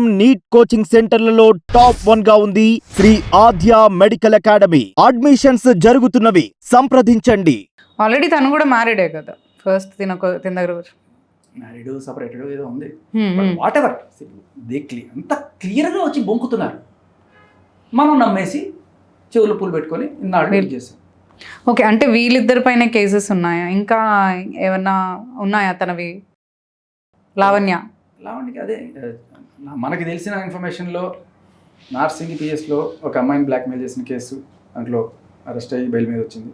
Neat coaching సెంటర్లలో top వన్గా ఉంది Shri Aadya medical academy. Admissions జరుగుతున్నవి. సంప్రదించండి. ఆల్రెడీ తను కూడా మ్యారీడే కదా? ఫస్ట్ తిన తిన దగ్గర కూర్చో. మ్యారీడ్ సపరేటెడ్ ఏదో ఉంది. వాట్ ఎవర్ దే క్లియర్ అంత క్లియర్గా వచ్చి బొంకుతున్నారు. మనం నమ్మేసి చెవులు పూలు పెట్టుకొని ఇన్నాళ్ళు వెయిట్ చేసాం ఓకే అంటే వీళ్ళిద్దరి పైన కేసెస్ ఉన్నాయా? ఇంకా ఏమన్నా ఉన్నాయా తనవి? లావణ్య? లావణ్యకి అదే మనకి తెలిసిన ఇన్ఫర్మేషన్లో నార్సింగ్ పిఎస్లో ఒక అమ్మాయిని బ్లాక్మెయిల్ చేసిన కేసు దాంట్లో అరెస్ట్ అయ్యి బెయిల్ మీద వచ్చింది.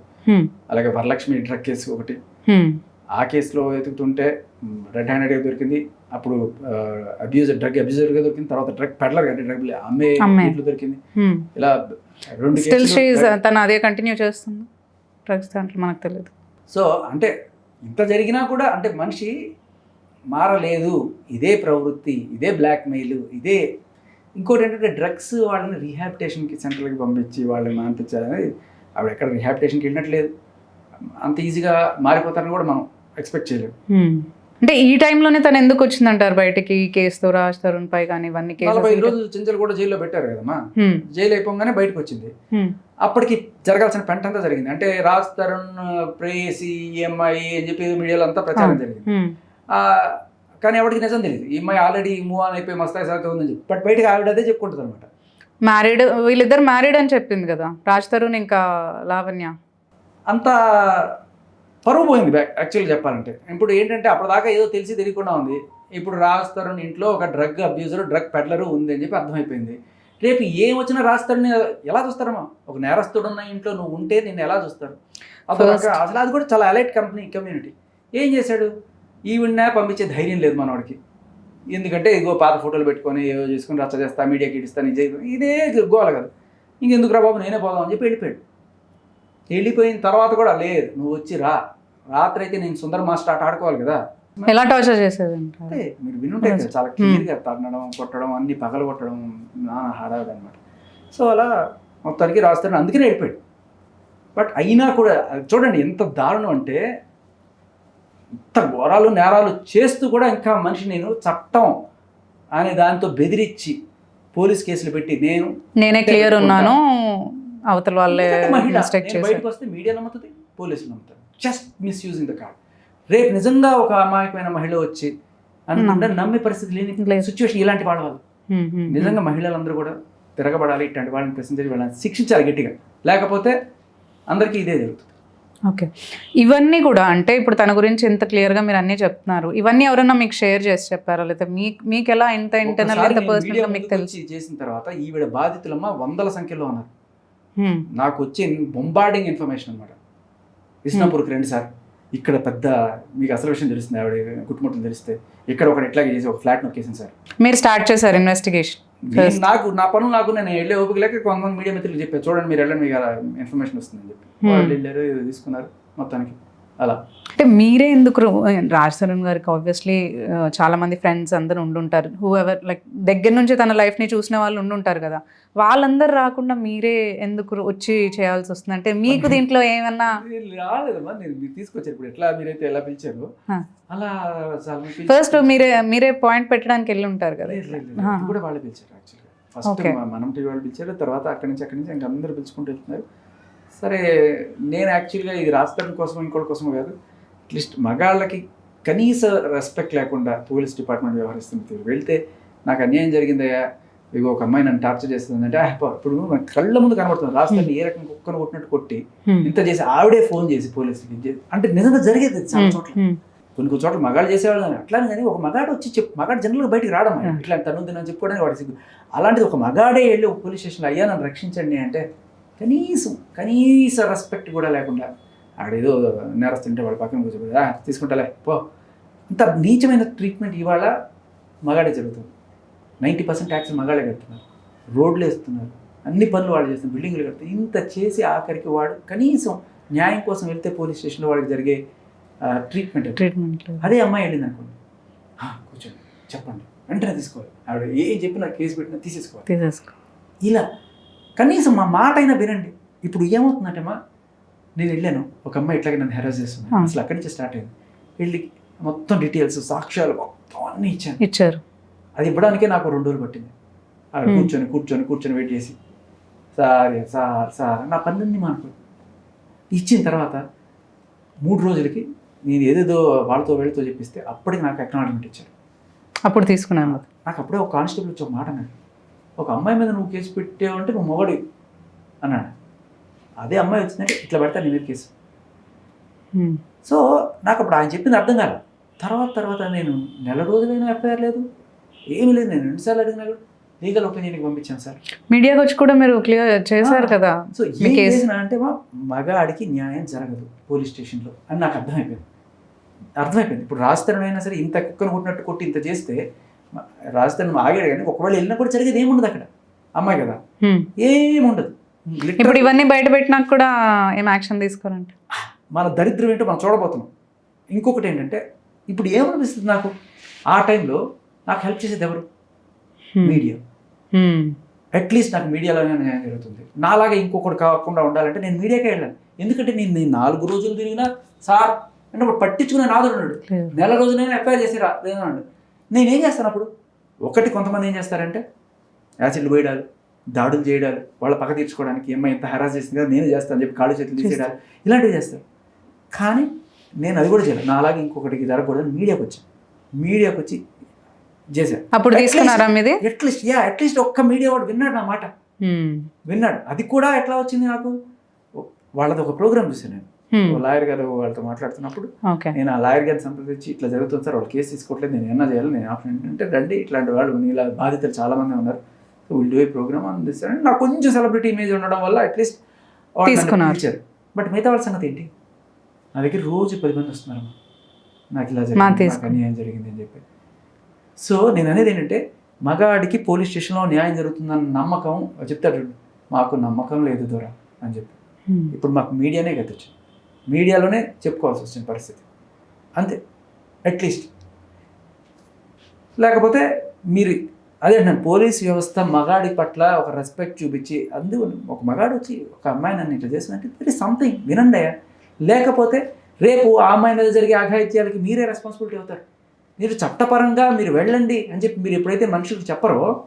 అలాగే వరలక్ష్మి డ్రగ్ కేసు ఒకటి. ఆ కేసులో వెతుకుతుంటే రెడ్ హ్యాండెడ్గా దొరికింది. అప్పుడు అబ్యూజర్ డ్రగ్ అబ్యూజర్గా దొరికింది. తర్వాత డ్రగ్ పెడలర్ అంటే డ్రగ్ అమ్మే. ఇంట్లో దొరికింది. ఇలా రెండు తను అదే కంటిన్యూ చేస్తుంది. డ్రగ్స్ దాంట్లో మనకు తెలియదు సో అంటే ఇంత జరిగినా కూడా అంటే మనిషి మారలేదు. ఇదే ప్రవృత్తి ఇదే బ్లాక్మెయిల్ ఇదే ఇంకోటి ఏంటంటే డ్రగ్స్ వాళ్ళని రీహాబిటేషన్కి సెంటర్కి పంపించి వాళ్ళని మానిపించాలని ఆవిడ ఎక్కడ రీహాబిటేషన్కి వెళ్ళట్లేదు అంత ఈజీగా మారిపోతారని కూడా మనం ఎక్స్పెక్ట్ చేయలేము హ్మ్. అంటే ఈ టైంలోనే తను ఎందుకు వచ్చిందంటారు బయటికి కేసుతో రాజ్ తరుణ్ పై కానీ ఇవన్నీ నలభై రోజులు చెంచలు కూడా జైల్లో పెట్టారు కదమ్మా. హ్మ్, జైలు అయిపోగానే బయటకు వచ్చింది. హ్మ్, అప్పటికి జరగాల్సిన పెంట అంతా జరిగింది. అంటే రాజ్ తరుణ్ ప్రేయసి ఈఎంఐ అని చెప్పి మీడియాలో అంతా ప్రచారం జరిగింది. కానీ ఎవరికి నిజం తెలియదు ఈ అమ్మాయి ఆల్రెడీ మూవ్ ఆన్ అయిపోయి మస్తాయి సార్ ఉందని చెప్పి. బట్ బయటకు ఆవిడ అదే చెప్పుకుంటుంది అనమాట మ్యారీడ్ వీళ్ళిద్దరు మ్యారీడ్ అని చెప్పింది కదా. రాజ్ తరుణ్ ఇంకా లావణ్య. అంత పరువు పోయింది బ్యాక్ యాక్చువల్గా చెప్పాలంటే. ఇప్పుడు ఏంటంటే అప్పటిదాకా ఏదో తెలిసి తెలియకుండా ఉంది. ఇప్పుడు రాస్తారని ఇంట్లో ఒక డ్రగ్ అబ్యూజర్ డ్రగ్ పెడ్లరు ఉంది అని చెప్పి అర్థమైపోయింది. రేపు ఏం వచ్చినా రాస్తారని ఎలా చూస్తారమ్మా ఒక నేరస్తుడు ఉన్న ఇంట్లో నువ్వు ఉంటే నిన్ను ఎలా First. అసలు అది కూడా చాలా అలైట్ కంపెనీ కమ్యూనిటీ ఏం చేశాడు? ఈవిడ్నే పంపించే ధైర్యం లేదు మనవాడికి ఎందుకంటే ఇదిగో పాత ఫోటోలు పెట్టుకొని ఏదో చేసుకుని రచ్చ చేస్తా మీడియాకి ఇడిస్తా నిజే ఇదే గోల కదా. ఇంకెందుకు రా బాబు నేనే పోదాం అని చెప్పి వెళ్ళిపోయాడు. వెళ్ళిపోయిన తర్వాత కూడా లేదు నువ్వు వచ్చి రా. రాత్రి అయితే నేను సుందర్ మాస్టర్ ఆట ఆడుకోవాలి కదా. ఎలా టార్చర్ చేసేది అంటే మీరు వినుంటే కదా చాలా క్లియర్గా తన్నడం కొట్టడం అన్ని పగలు కొట్టడం నాన్న హడావిడి అనమాట సో అలా మొత్తానికి రాస్తాడు అందుకనే వెళ్ళిపోయాడు. బట్ అయినా కూడా చూడండి ఎంత దారుణం అంటే ఇంత ఘోరాలు నేరాలు చేస్తూ కూడా ఇంకా మనిషి నేను చట్టం అనే దాంతో బెదిరించి పోలీస్ కేసులు పెట్టి నేను నేనే క్లియర్ ఉన్నాను. అవతల వాళ్ళే బయటకు వస్తే మీడియా నమ్ముతుంది పోలీసులు నమ్ముతారు. జస్ట్ మిస్యూజింగ్ ద కార్డ్ రేపు నిజంగా ఒక అమాయకమైన మహిళ వచ్చి అనుకుంటే నమ్మే పరిస్థితి లేని. సిచ్యువేషన్ ఇలాంటి వాళ్ళ వల్ల. హ్మ్, హ్మ్, నిజంగా మహిళలందరూ కూడా తిరగబడాలి ఇట్లాంటి వాళ్ళని ప్రశ్నించాలి వాళ్ళని శిక్షించాలి గట్టిగా. లేకపోతే అందరికీ ఇదే జరుగుతుంది. ఓకే. ఇవన్నీ కూడా అంటే ఇప్పుడు తన గురించి ఎంత క్లియర్గా మీరు అన్నీ చెప్తున్నారు. ఇవన్నీ ఎవరైనా మీకు షేర్ చేసి చెప్పారా? లేదా మీకు మీకు ఎలా ఎంత ఇంటర్నల్ ఎంత మీకు తెలుసు? చేసిన తర్వాత ఈవిడ బాధితులమ్మ వందల సంఖ్యలో ఉన్నారు నాకు వచ్చే బొంబార్డింగ్ ఇన్ఫర్మేషన్ అనమాట విష్ణుపూర్కి రండి సార్. ఇక్కడ పెద్ద మీకు అసలు విషయం తెలుస్తుంది. ఆవిడ కుటుంబం తెలిస్తే. ఇక్కడ ఒకటి ఇట్లాగే చేసి ఒక ఫ్లాట్ నొక్కేసింది సార్. మీరు స్టార్ట్ చేశారు ఇన్వెస్టిగేషన్ నాకు నా పనులు నాకు నేను వెళ్ళే ఓపిక లేక కొంతమంది మీడియా మిత్రులు చెప్పారు. చూడండి మీరు వెళ్ళండి మీకు ఇన్ఫర్మేషన్ వస్తుందని చెప్పి. Hmm. వాళ్ళు వెళ్ళారు తీసుకున్నారు. మొత్తానికి అలా. అంటే మీరే ఎందుకు రాజ్ తరుణ్ గారికి ఆబ్వియస్లీ చాలా మంది ఫ్రెండ్స్ అందరూ ఉండుంటారు. హూ ఎవర్ లైక్ దగ్గర నుంచి తన లైఫ్ని చూసిన వాళ్ళు ఉండుంటారు కదా. వాళ్ళందరూ రాకుండా మీరే ఎందుకు వచ్చి చేయాల్సి వస్తుంది? అంటే మీకు దీంట్లో ఏమన్నా వీళ్ళు రాలేదమ్మా నేను మీరు తీసుకొచ్చారు ఇప్పుడు. ఎట్లా మీరైతే ఎలా పిలిచారు? Huh. అలా. ఫస్ట్ మీరే మీరే పాయింట్ పెట్టడానికి వెళ్ళి ఉంటారు కదా. కూడా వాళ్ళే పిలిచారు యాక్చువల్గా ఫస్ట్. మనం టీవీ వాళ్ళు పిలిచారు తర్వాత అక్కడి నుంచి అక్కడి నుంచి ఇంకా అందరూ పిలుచుకుంటూ వెళ్తున్నారు. సరే నేను యాక్చువల్గా ఇది రాష్ట్రం కోసం ఇంకోటి కోసం కాదు అట్లీస్ట్ మగాళ్ళకి కనీస రెస్పెక్ట్ లేకుండా పోలీస్ డిపార్ట్మెంట్ వ్యవహరిస్తుంది తీరు. వెళ్తే నాకు అన్యాయం జరిగిందయ్యా ఇగో ఒక అమ్మాయి నన్ను టార్చర్ చేస్తుంది అంటే ఇప్పుడు మన కళ్ళ ముందు కనబడుతుంది రాష్ట్రాన్ని ఏ రకంగా కుక్కను కొట్టినట్టు కొట్టి. ఇంత చేసి ఆవిడే ఫోన్ చేసి పోలీసులకి అంటే నిజంగా జరిగేది చాలా. చోట్ల. కొన్ని కొన్ని చోట్ల మగాళ్ళు చేసేవాళ్ళు కానీ అట్లానే కానీ ఒక మగాడు వచ్చి చెప్పు మగాడు జనరల్గా బయటికి రావడం. ఇట్లా తను తినని చెప్పుకోవడానికి వాడి సిగ్గు అలాంటిది ఒక మగాడే వెళ్ళి ఒక పోలీస్ స్టేషన్లో అయ్యా నన్ను రక్షించండి అంటే కనీసం కనీస రెస్పెక్ట్ కూడా లేకుండా ఆడేదో నేరస్తుంటే వాడి పక్కన కూర్చోబెట్టి "ఆ, తీసుకుంటాలే పో. ఇంత నీచమైన ట్రీట్మెంట్ ఇవాళ మగాడే జరుగుతుంది. నైంటీ పర్సెంట్ ట్యాక్స్ మగాడే కడుతున్నారు. రోడ్లు వేస్తున్నారు. అన్ని పనులు వాళ్ళు చేస్తున్నారు. బిల్డింగ్లు కడుతున్నారు. ఇంత చేసి ఆఖరికి వాడు కనీసం న్యాయం కోసం వెళ్తే పోలీస్ స్టేషన్లో వాడికి జరిగే ట్రీట్మెంట్ ట్రీట్మెంట్ అదే అమ్మాయి వెళ్ళింది అనుకోండి. "ఆ, కూర్చోండి చెప్పండి వెంటనే తీసుకోవాలి. ఆవిడ ఏం చెప్పినా కేసు పెట్టినా తీసేసుకోవాలి. తీసేసుకో ఇలా కనీసం మా మాట అయినా వినండి. ఇప్పుడు ఏమవుతుందంటే మా నేను వెళ్ళాను. ఒక అమ్మాయి ఇట్లాగే నన్ను హెరాస్ చేస్తుంది. అసలు అక్కడి నుంచి స్టార్ట్ అయింది. వెళ్ళి మొత్తం డీటెయిల్స్ సాక్ష్యాలు మొత్తం అన్నీ ఇచ్చాను. ఇచ్చారు. అది ఇవ్వడానికే నాకు రెండు రోజులు పట్టింది. అక్కడ. కూర్చొని కూర్చొని కూర్చొని వెయిట్ చేసి సార్ సార్ సార్ నా పన్నెండు మానుకో ఇచ్చిన తర్వాత మూడు రోజులకి నేను ఏదేదో వాళ్ళతో వీళ్ళతో చెప్పిస్తే అప్పటికి నాకు అక్నాలజ్మెంట్ ఇచ్చారు. అప్పుడు తీసుకున్నాను. నాకు అప్పుడే ఒక కానిస్టేబుల్ వచ్చి ఒక మాట అన్నాడు. ఒక అమ్మాయి మీద నువ్వు కేసు పెట్టావంటే నువ్వు మొగడు అన్నాడు. అదే అమ్మాయి వచ్చిందంటే ఇట్లా పెడతా నీ మీద కేసు. సో నాకు అప్పుడు ఆయన చెప్పింది అర్థం కాదు తర్వాత తర్వాత నేను నెల రోజులైనా ఎఫ్ఐఆర్ లేదు. ఏమీ లేదు. నేను రెండుసార్లు అడిగినా కూడా లీగల్ ఒపీనియన్కి పంపించాను సార్. మీడియాకి వచ్చి కూడా మీరు క్లియర్ చేశారు. కదా సో ఏం కేసు- అంటే మా మగాడికి న్యాయం జరగదు పోలీస్ స్టేషన్లో అని నాకు అర్థమైపోయింది. అర్థమైపోయింది. ఇప్పుడు రాజధాని అయినా సరే ఇంత కుక్కను కొట్టినట్టు కొట్టి ఇంత చేస్తే రాజధాని ఆగాడు కానీ ఒకవేళ వెళ్ళినా కూడా జరిగేది ఏముండదు అక్కడ. అమ్మాయి కదా. ఏముండదు. ఇప్పుడు ఇవన్నీ బయట పెట్టినాక కూడా ఏం యాక్షన్ తీసుకోరంట? మన దరిద్రం ఏంటో మనం చూడబోతున్నాం. ఇంకొకటి ఏంటంటే ఇప్పుడు ఏమనిపిస్తుంది నాకు? ఆ టైంలో నాకు హెల్ప్ చేసేది ఎవరు. మీడియా. అట్లీస్ట్ నాకు మీడియాలోనే న్యాయం జరుగుతుంది. నాలాగా ఇంకొకటి కాకుండా ఉండాలంటే నేను మీడియాకే వెళ్ళాను ఎందుకంటే నేను నేను నాలుగు రోజులు తిరిగినా సార్ అంటే ఇప్పుడు పట్టించుకునే నాదుడు లేదు. నెల రోజులైనా ఎఫ్ఐఆర్ చేసి రా లేదన్నాడు. నేనేం చేస్తాను అప్పుడు? ఒకటి కొంతమంది ఏం చేస్తారంటే యాసిడ్లు పోయడాలు దాడులు చేయడాలు వాళ్ళ పక్క తీర్చుకోవడానికి ఏమో ఎంత హెరాస్ చేసింది కదా నేను చేస్తాను అని చెప్పి కాళ్ళు చేతులు తీసేయడాలు ఇలాంటివి చేస్తారు. కానీ నేను అది కూడా చేయలేదు నా అలాగే ఇంకొకటికి జరగకూడదని మీడియాకి వచ్చాను. మీడియాకి వచ్చి చేశాను. అప్పుడు తీసుకున్నారా మీది? At least yeah at least ఒక్క మీడియా వాడు విన్నాడు నా మాట. విన్నాడు. అది కూడా ఎట్లా వచ్చింది నాకు? వాళ్ళది ఒక ప్రోగ్రామ్ చూసాను నేను. లాయర్ గారు వాళ్ళతో మాట్లాడుతున్నప్పుడు నేను ఆ లాయర్ గారిని సంప్రదించి ఇట్లా జరుగుతుంది సార్ వాళ్ళు కేసు తీసుకోవట్లేదు నేను ఏమన్నా చేయాలి నేను ఆప్షన్ ఏంటంటే రండి ఇట్లాంటి వాళ్ళు ఇలా బాధితులు చాలా మంది ఉన్నారు so will do a programme అందిస్తాను నాకు కొంచెం సెలబ్రిటీ ఇమేజ్ ఉండడం వల్ల అట్లీస్ట్ తీసుకున్నారు. బట్ మిగతా వాళ్ళ సంగతి ఏంటి? నా దగ్గర రోజు పది మంది వస్తున్నారు. నాకు ఇలా జరిగింది అన్యాయం జరిగింది అని చెప్పి. సో నేను అనేది ఏంటంటే మగాడికి పోలీస్ స్టేషన్లో న్యాయం జరుగుతుందన్న నమ్మకం చెప్తాడు మాకు నమ్మకం లేదు దూర అని చెప్పి. ఉమ్. ఇప్పుడు మాకు మీడియానే గతిచ్చింది మీడియాలోనే చెప్పుకోవాల్సి వచ్చిన పరిస్థితి. అంతే. అట్లీస్ట్ లేకపోతే మీరు అదే నేను పోలీస్ వ్యవస్థ మగాడి పట్ల ఒక రెస్పెక్ట్ చూపించి అందు ఒక మగాడు వచ్చి ఒక అమ్మాయి నన్ను ఇట్లా చేసినట్టు దట్ ఈస్ సంథింగ్ వినండి లేకపోతే రేపు ఆ అమ్మాయి మీద జరిగే అఘాయిత్యాలకి మీరే రెస్పాన్సిబిలిటీ అవుతారు. మీరు చట్టపరంగా మీరు వెళ్ళండి అని చెప్పి మీరు ఎప్పుడైతే మనుషులకు చెప్పరో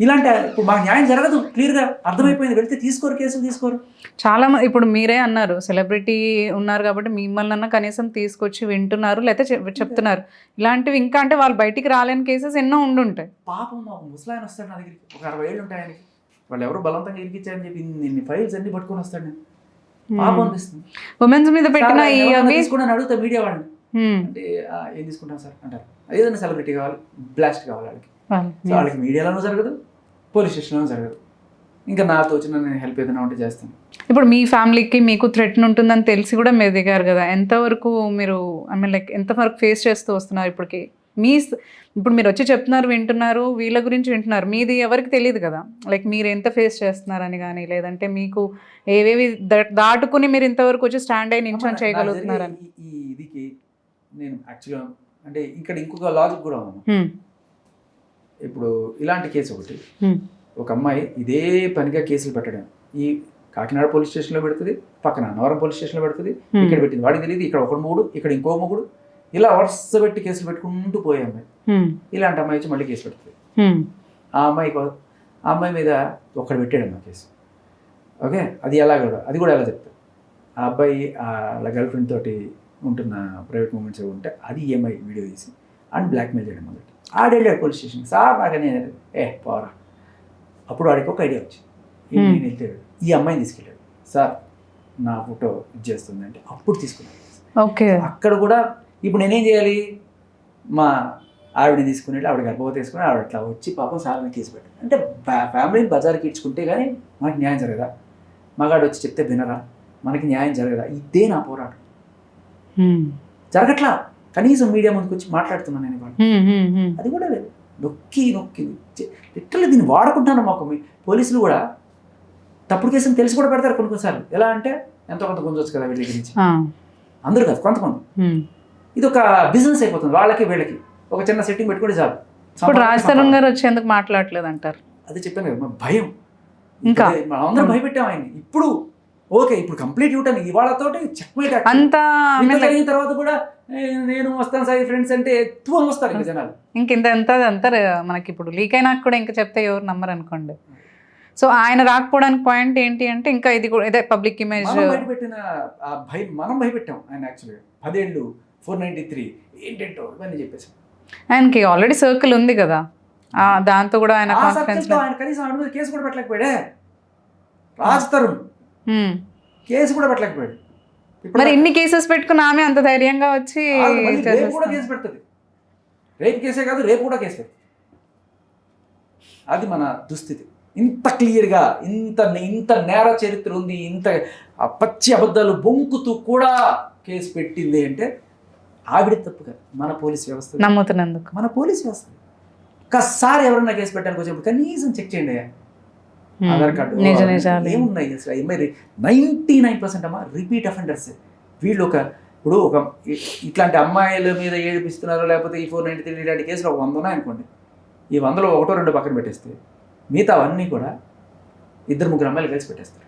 ఇలాంటి ఇప్పుడు మాకు న్యాయం జరగదు క్లియర్గా అర్థమైపోయింది. వెళ్తే తీసుకోరు కేసులు తీసుకోరు. చాలా ఇప్పుడు మీరే అన్నారు సెలబ్రిటీ ఉన్నారు కాబట్టి మిమ్మల్ని అన్న కనీసం తీసుకొచ్చి వింటున్నారు లేకపోతే చెప్- చెప్తున్నారు. ఇలాంటివి ఇంకా అంటే వాళ్ళు బయటికి రాలేని కేసెస్ ఎన్నో ఉండుంటాయి. పాపం మా ముసలాయన వస్తాడు నా దగ్గరికి. ఒక అరవై ఏళ్ళు ఉంటాయి ఆయనకి. వాళ్ళు ఎవరు బలవంతంగా ఇరికిచ్చారని చెప్పి ఇన్ని ఫైల్స్ అన్ని పట్టుకొని వస్తాడు నేను. పాపం అనిపిస్తుంది. ఉమెన్స్ మీద పెట్టిన ఈ అవి తీసుకుని అడుగుతా మీడియా వాళ్ళని. అంటే "ఆ, ఏం తీసుకుంటాం సార్? అంటారు. ఏదైనా సెలబ్రిటీ కావాలి బ్లాస్ట్ కావాలి వాళ్ళకి. వాళ్ళకి మీడియాలోనూ జరగదు పోలీస్ స్టేషన్లోనూ జరగదు. ఇంకా నాతో వచ్చిన నేను హెల్ప్ ఏదైనా ఉంటే చేస్తాను. ఇప్పుడు మీ ఫ్యామిలీకి మీకు థ్రెట్ ఉంటుందని తెలిసి కూడా మీరు దిగారు కదా. ఎంతవరకు మీరు ఐ మీన్ లైక్ ఎంతవరకు ఫేస్ చేస్తూ వస్తున్నారు ఇప్పటికి? మీ ఇప్పుడు మీరు వచ్చి చెప్తున్నారు వింటున్నారు వీళ్ళ గురించి వింటున్నారు. మీది ఎవరికి తెలియదు కదా? లైక్ మీరు ఎంత ఫేస్ చేస్తున్నారని కానీ లేదంటే మీకు ఏవేవి దాటుకుని మీరు ఇంతవరకు వచ్చి స్టాండ్ అయి నించొని చేయగలుగుతున్నారని. ఈ ఇదికి నేను యాక్చువల్గా అంటే ఇక్కడ ఇంకొక లాజిక్ కూడా ఉంది. ఇప్పుడు ఇలాంటి కేసు ఒకటి. ఒక అమ్మాయి ఇదే పనిగా కేసులు పెట్టడం. ఈ కాకినాడ పోలీస్ స్టేషన్లో పెడుతుంది పక్కన అన్నవరం పోలీస్ స్టేషన్లో పెడుతుంది ఇక్కడ పెట్టింది. వాడికి తెలియదు ఇక్కడ ఒక మొగుడు ఇక్కడ ఇంకో మొగుడు ఇలా వరుస పెట్టి కేసులు పెట్టుకుంటూ పోయే అమ్మాయి. ఇలాంటి అమ్మాయి వచ్చి మళ్ళీ కేసు పెడుతుంది. ఆ అమ్మాయి ఆ అమ్మాయి మీద ఒకడు పెట్టాడు అమ్మా కేసు. ఓకే? అది ఎలా కూడా అది కూడా ఎలా చెప్తారు? ఆ అబ్బాయి వాళ్ళ గర్ల్ ఫ్రెండ్ తోటి ఉంటున్న ప్రైవేట్ మూమెంట్స్ ఉంటే అది ఈఎంఐ వీడియో తీసి అండ్ బ్లాక్మెయిల్ చేయడం మొదటి ఆడెళ్ళాడు పోలీస్ స్టేషన్. సార్ నాకనే ఏ పోరా. అప్పుడు వాడికి ఒక ఐడియా వచ్చింది. నేను వెళ్తాడు ఈ అమ్మాయిని తీసుకెళ్ళాడు. సార్ నా ఫోటో ఇది చేస్తుంది అంటే అప్పుడు తీసుకున్నాడు. ఓకే. అక్కడ కూడా ఇప్పుడు నేనేం చేయాలి? మా ఆవిడని తీసుకుని వెళ్ళి ఆవిడ గర్భవతి తీసుకుని ఆవిడ అట్లా వచ్చి పాపం సార్ని కేసు పెట్టాను అంటే ఫ్యా- ఫ్యామిలీని బజార్కి ఇడ్చుకుంటే కానీ మనకి న్యాయం జరగదా? మగాడు వచ్చి చెప్తే వినరా? మనకి న్యాయం జరగదా? ఇదే నా పోరాటం. జరగట్లా? కనీసం మీడియా ముందుకు వచ్చి మాట్లాడుతున్నాను నేను ఇవాళ. అది కూడా లేదు. నొక్కి నొక్కి లిటరల్లీ దీన్ని వాడుకుంటాను మాకు మీ పోలీసులు కూడా. తప్పుడు కేసుని తెలిసి కూడా పెడతారు కొన్ని కొన్నిసార్లు. ఎలా అంటే ఎంతో కొంత గుంజొచ్చు కదా వీళ్ళ గురించి అందరూ కాదు కొంతమంది. ఇది ఒక బిజినెస్ అయిపోతుంది వాళ్ళకి వీళ్ళకి. ఒక చిన్న సెట్టింగ్ పెట్టుకుంటే చాలు. ఇప్పుడు రాజ్ తరుణ్ గారు వచ్చి ఎందుకు మాట్లాడలేదు అంటారు అది చెప్పాను కదా భయం. ఇంకా? అందరం భయపెట్టాం ఆయన్ని. ఇప్పుడు ఓకే ఇప్పుడు కంప్లీట్ యూటర్న్ ఇవాళతోటి చెక్ మేట్ అంత జరిగిన తర్వాత కూడా నేను వస్తాను సాయి ఫ్రెండ్స్ అంటే ఎక్కువ వస్తారు ఇంకా జనాలు. ఇంక ఇంత ఎంత అంతా మనకి ఇప్పుడు లీక్ అయినా కూడా ఇంకా చెప్తే ఎవరు నమ్మరు అనుకోండి. సో ఆయన రాకపోవడానికి పాయింట్ ఏంటి అంటే ఇంకా ఇది కూడా ఇదే పబ్లిక్ ఇమేజ్ ఆ భయం మనం భయపెట్టాం ఆయన యాక్చువల్గా పదేళ్ళు ఫోర్ నైన్టీ త్రీ ఏంటంటో ఇవన్నీ చెప్పేసి. ఆయనకి ఆల్రెడీ సర్కిల్ ఉంది కదా. దాంతో కూడా ఆయన కాన్ఫిడెన్స్ ఆయన కనీసం ఆవిడ మీద కేసు కూడా పెట్టలేకపోయాడే. రాజ్ తరుణ్. కేసు కూడా పెట్టలేకపోయాడు. మరి ఇన్ని కేసెస్ పెట్టుకుని ఆమె అంత ధైర్యంగా వచ్చి రేపు కూడా. కేసు పెడుతుంది. రేపు కేసే కాదు రేపు కూడా కేసు పెడుతుంది. అది మన దుస్థితి. ఇంత క్లియర్గా ఇంత ఇంత నేర చరిత్ర ఉంది ఇంత పచ్చి అబద్ధాలు బొంకుతూ కూడా కేసు పెట్టింది అంటే ఆవిడ తప్పు కాదు మన పోలీస్ వ్యవస్థ. నమ్ముతున్నందుకు. మన పోలీస్ వ్యవస్థ. ఒక్కసారి ఎవరన్నా కేసు పెట్టడానికి వచ్చినప్పుడు కనీసం చెక్ చేయండి అయ్యా. ఆధార్ కార్డు ఏమున్నాయి అసలు మరి నైంటీ నైన్ పర్సెంట్ అమ్మా రిపీట్ అఫెండర్స్ వీళ్ళు ఒక ఇప్పుడు ఒక ఇట్లాంటి అమ్మాయిల మీద ఏడిపిస్తున్నారు లేకపోతే ఈ ఫోర్ నైంటీ త్రీ ఇలాంటి కేసులు ఒక వంద ఉన్నాయనుకోండి ఈ వందలో ఒకటో రెండో పక్కన పెట్టేస్తే మిగతా అవన్నీ కూడా ఇద్దరు ముగ్గురు అమ్మాయిలు కలిసి పెట్టేస్తారు.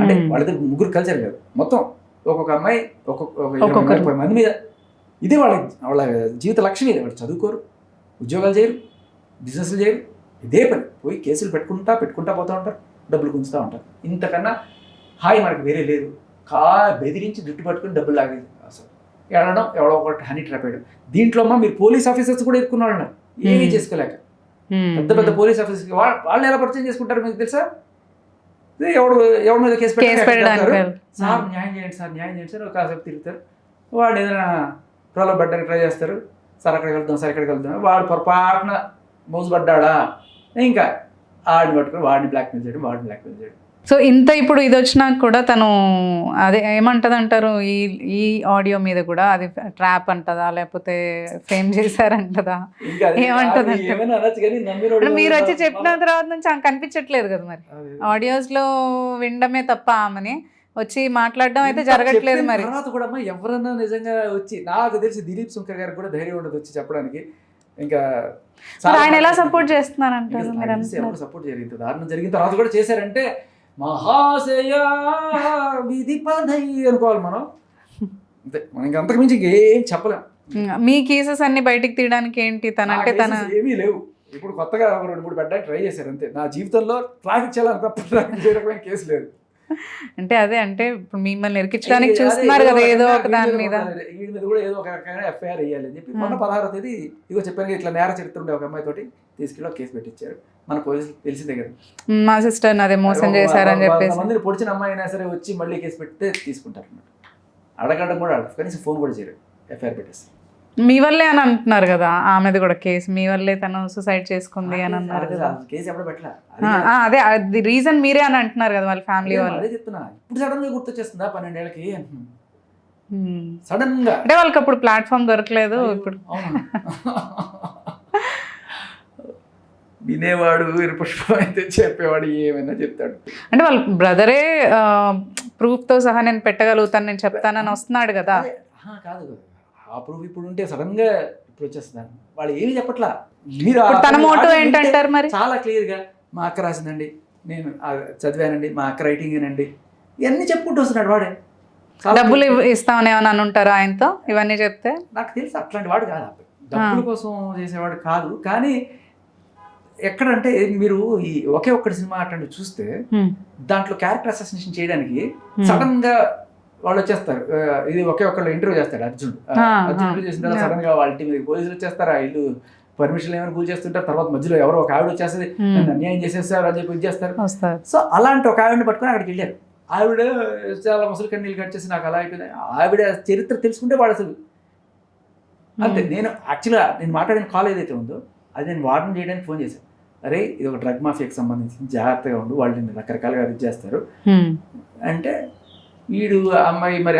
అంటే Hmm. వాళ్ళిద్దరు ముగ్గురు కలిసారు కాదు. మొత్తం ఒక్కొక్క అమ్మాయి ఒక్కొక్క మంది మీద ఇదే వాళ్ళ వాళ్ళ జీవిత లక్ష్యం ఇదే. వాళ్ళు చదువుకోరు ఉద్యోగాలు చేయరు బిజినెస్లు చేయరు. ఇదే పని. పోయి కేసులు పెట్టుకుంటా పెట్టుకుంటా పోతూ ఉంటారు. డబ్బులు గుంచుతూ ఉంటారు. ఇంతకన్నా హాయి మనకి వేరే లేదు. కా బెదిరించి జుట్టు పట్టుకుని డబ్బులు లాగేది అసలు. ఎడడం ఎవడో ఒకటి హనీ ట్రాప్ వేయడం. దీంట్లో అమ్మా మీరు పోలీస్ ఆఫీసర్స్ కూడా ఎక్కువ ఉన్నారు ఏమీ. చేసుకోలేక. పెద్ద పెద్ద పోలీస్ ఆఫీసర్స్ వాళ్ళు ఎలా పరిచయం చేసుకుంటారు మీకు తెలుసా? ఎవడు ఎవరి మీద కేసు పెట్టడానికి పెట్టడానికి. వెళ్ళు. సార్ న్యాయం చేయండి సార్ న్యాయం చేయండి సార్ కాసేపు తిరుగుతారు. వాడు ఏదైనా ప్రలోభ పడ్డానికి ట్రై చేస్తారు. సార్ అక్కడికి వెళ్దాం సార్ ఇక్కడికి వెళ్దాం. వాడు పొరపాటున మోసపడ్డాడా ఇంకా ఆడిని పట్టుకొని వాడిని బ్లాక్మెయిల్ చేయడం వాడిని బ్లాక్మెయిల్ చేయడం. సో ఇంత ఇప్పుడు ఇది వచ్చినాక కూడా తను అదే ఏమంటది అంటారు ఈ ఈ ఆడియో మీద కూడా అది ట్రాప్ అంటదా? లేకపోతే ఫేమ్ చేశారంటదా? ఏమంటది అంటే? మీరు వచ్చి చెప్పిన తర్వాత నుంచి ఆమె కనిపించట్లేదు కదా మరి. ఆడియోస్లో వినడమే తప్ప ఆమెని. వచ్చి మాట్లాడడం అయితే జరగట్లేదు మరి. తర్వాత కూడా ఎవరన్నా నిజంగా వచ్చి నాకు తెలిసి దిలీప్ శంకర్ గారికి కూడా ధైర్యం ఉండదు వచ్చి చెప్పడానికి. ఇంకా ఆయన ఎలా సపోర్ట్ చేస్తున్నారంటారు ఎవరు సపోర్ట్ ఇంత దారుణం జరిగిన తర్వాత కూడా చేశారంటే మహాశయ విధి పదై అనుకోవాలి మనం. అంతే. మనం ఇంకా అంతకు మించి ఇంకేం చెప్పలేం. మీ కేసెస్ అన్ని బయటికి తీయడానికి ఏంటి? తన అంటే తన ఏమీ లేవు. ఇప్పుడు కొత్తగా రెండు మూడు పెట్టడానికి ట్రై చేశారు అంతే. నా జీవితంలో ట్రాఫిక్ చేయాలని తప్ప ట్రాఫిక్ చేయడం కేసు లేదు. అంటే అదే అంటే ఇప్పుడు మిమ్మల్ని ఇరికించడానికి అదే చూస్తున్నారు కదా ఏదో ఒక రకంగా దాని మీద. వీడి మీద కూడా ఏదో ఒక రకమైన ఎఫ్ఐఆర్ వేయాలి అని చెప్పి మొన్న. పదహారో తేదీ ఇదిగో చెప్పాను ఇట్లా నేర చరిత్ర ఉండే ఒక అమ్మాయి తోటి తీసుకెళ్ళి కేసు పెట్టించారు. మన పోలీసులు తెలిసిందే కదా. మా సిస్టర్ అదే మోసం చేశారని చెప్పేసి. మందిని పొడిచిన అమ్మాయి అయినా సరే వచ్చి మళ్ళీ కేసు పెడితే తీసుకుంటారు అన్నమాట అడగడం కూడా అడగదు కనీసం ఫోన్ కూడా చేయరు ఎఫ్ఐఆర్ పెట్టేసి మీ వల్లే అని అంటున్నారు కదా ఆమెది కూడా కేసు మీ వల్లే తను సూసైడ్ చేసుకుంది అని అన్నారు కదా. ఆ కేసు ఎప్పుడు పెట్టలే? అది అదే రీజన్ మీరే అని అంటున్నారు కదా వాళ్ళ ఫ్యామిలీ వాళ్ళు. అదే చెప్తున్నా. ఇప్పుడు సడన్గా గుర్తొచ్చేస్తుందా? పన్నెండేళ్ళకి. సడన్గా? అంటే వాళ్ళకి అప్పుడు ప్లాట్ఫామ్ దొరకలేదు ఇప్పుడు. వినేవాడు చెప్పేవాడు ఏమైనా చెప్తాడు. అంటే వాళ్ళ బ్రదరే ప్రూఫ్తో సహా నేను పెట్టగలుగుతాను నేను చెప్తానని వస్తున్నాడు కదా కాదు. ఆ ప్రూఫ్ ఇప్పుడు ఉంటే సడన్గా ఇప్పుడు వచ్చేస్తున్నాను వాళ్ళు ఏమి చెప్పట్లా. మీరు తన మోటో ఏంటంటారు మరి? చాలా క్లియర్గా మా అక్క రాసిందండి. నేను చదివానండి. మా అక్క రైటింగ్ అండి ఇవన్నీ చెప్పుకుంటూ వస్తున్నాడు వాడే. డబ్బులు ఇస్తామని ఏమని ఉంటారా ఆయనతో? ఇవన్నీ చెప్తే? నాకు తెలుసు అట్లాంటి వాడు కాదు. డబ్బుల కోసం చేసేవాడు కాదు. కానీ ఎక్కడంటే మీరు ఈ ఒకే ఒక్కటి సినిమా అట్లాంటి చూస్తే. దాంట్లో క్యారెక్టర్ అసోసినేషన్ చేయడానికి. సడన్గా వాళ్ళు వచ్చేస్తారు. ఇది ఒకే ఒక్కళ్ళు ఇంటర్వ్యూ చేస్తాడు అర్జున్. అర్జున్. ఇంటర్వ్యూ చేసిన తర్వాత. సడన్గా వాళ్ళ ఇంటి మీద పోలీసులు వచ్చేస్తారు. ఆ ఇల్లు పర్మిషన్ ఏమైనా కూల్ చేస్తుంటారు. తర్వాత మధ్యలో ఎవరో ఒక ఆవిడ వచ్చేస్తుంది. అన్యాయం చేసేస్తారు. అని చెప్పి చేస్తారు. సో అలాంటి ఒక ఆవిడని పట్టుకొని అక్కడికి వెళ్ళారు. ఆవిడ చాలా ముసలి కన్నీళ్ళు కట్ చేసి నాకు అలా అయిపోయింది. ఆవిడ చరిత్ర తెలుసుకుంటే వాడు అసలు. అంతే. నేను యాక్చువల్గా నేను మాట్లాడిన కాల్ ఏదైతే ఉందో అది నేను వార్న్ చేయడానికి ఫోన్ చేశాను. అరే ఇది ఒక డ్రగ్ మాఫియాకి సంబంధించి జాగ్రత్తగా ఉండు. వాళ్ళు రకరకాలుగా ఇది చేస్తారు. అంటే వీడు ఆ అమ్మాయి మరి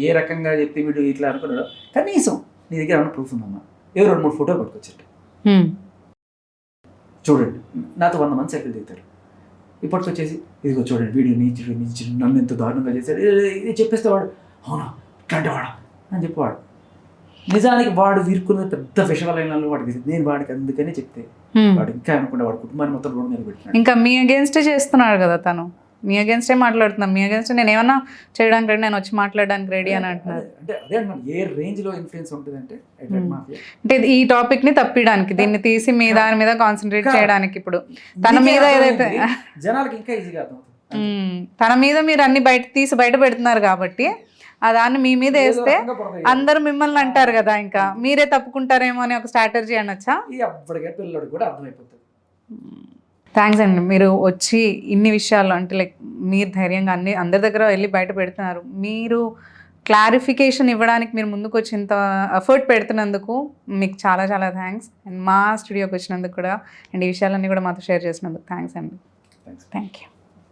ఏ రకంగా చెప్తే వీడు ఇట్లా అనుకున్నాడు కనీసం నీ దగ్గర ఏమైనా ప్రూఫ్ ఉందమ్మా. ఏదో రెండు మూడు ఫోటో పట్టుకొచ్చారు Hmm. చూడండి నాతో వంద మంది సెటిల్ దిగుతారు. ఇప్పటికి వచ్చేసి ఇదిగో చూడండి వీడియో నీచుడు నీచుడు నన్ను ఎంత దారుణంగా చేశాడు. ఇది- చెప్పేస్తే వాడు అవునా ఇట్లాంటి వాడా? అని చెప్పేవాడు. నిజానికి వాడు వీరుకున్న పెద్ద వాడికి తెలియదు. నేను వాడికి అందుకనే చెప్తే. వాడు ఇంకా అనుకుంటే వాడు కుటుంబాన్ని మొత్తం రోడ్డు మీద పెట్టినాడు. ఇంకా మీ అగేన్స్ట్ చేస్తున్నాడు కదా తను? మీ అగేన్స్టే మాట్లాడుతున్నాం. మీ అగేన్స్ట్ నేను ఏమన్నా చేయడానికి రెడీ నేను వచ్చి మాట్లాడడానికి రెడీ అని అంటున్నారు. అంటే అదే అంటున్నాను. ఏ రేంజ్లో ఇన్ఫ్లుయెన్స్ ఉంటుందంటే ఎడ్వర్డ్ మాఫియా? అంటే ఇది- ఈ టాపిక్ని తప్పియడానికి దీన్ని తీసి మీ దాని మీద కాన్సన్ట్రేట్. చేయడానికి ఇప్పుడు. తన మీద ఏదైతే జనాలకి ఇంకా ఈజీగా. తన మీద మీరు అన్ని బయట తీసి బయట పెడుతున్నారు కాబట్టి ఆ దాన్ని మీ మీద వేస్తే అందరూ మిమ్మల్ని అంటారు కదా ఇంకా. మీరే తప్పుకుంటారేమో అని ఒక స్ట్రాటజీ అనొచ్చా? పిల్లడు కూడా అర్థమైపోతుంది. థ్యాంక్స్ అండి. మీరు వచ్చి ఇన్ని విషయాలు అంటే లైక్ మీరు ధైర్యంగా అన్ని అందరి దగ్గర వెళ్ళి బయట పెడుతున్నారు. మీరు క్లారిఫికేషన్ ఇవ్వడానికి మీరు ముందుకు వచ్చి ఇంత ఎఫర్ట్ పెడుతున్నందుకు మీకు చాలా చాలా థ్యాంక్స్ అండ్ మా స్టూడియోకి వచ్చినందుకు కూడా అండ్ ఈ విషయాలన్నీ కూడా మాతో షేర్ చేసినందుకు థ్యాంక్స్ అండి. Thank you